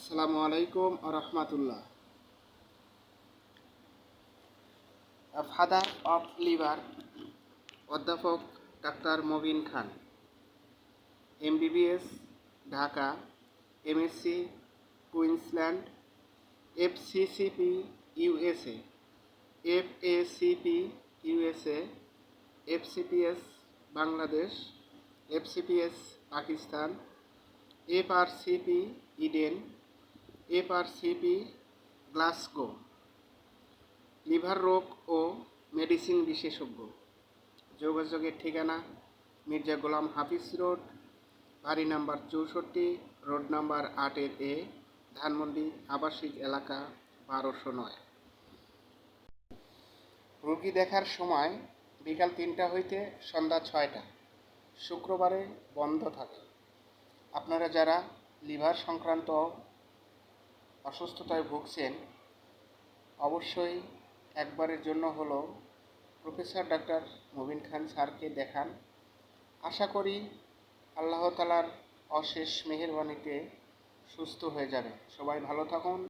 আসসালামু আলাইকুম রহমাতুল্লাহ। ফাদার অফ লিভার অধ্যাপক doctor Mobin Khan. MBBS Dhaka. MSc Queensland. FCCP USA FACP USA FCPS Bangladesh. FCPS Pakistan. FRCP Eden. FRCP, Glasgow, liver রোগ ও medicine বিশেষজ্ঞ। যোগাযোগের ঠিকানা, মির্জা গোলাম হাফিজ রোড, বাড়ি নাম্বার চৌষট্টি, রোড নাম্বার আটের এ, ধানমন্ডি, আবাসিক এলাকা বারোশো নয়। রোগী দেখার সময় বিকাল তিনটা হইতে সন্ধ্যা ছয়টা, শুক্রবারে বন্ধ থাকে। আপনারা যারা লিভার সংক্রান্ত অসুস্থতায় ভুগছেন, অবশ্যই একবারের জন্য হলো প্রফেসর ডাক্তার মুবিন খান স্যারকে দেখান। আশা করি আল্লাহ তালার অশেষ মেহেরবানিতে সুস্থ হয়ে যাবে। সবাই ভালো থাকুন।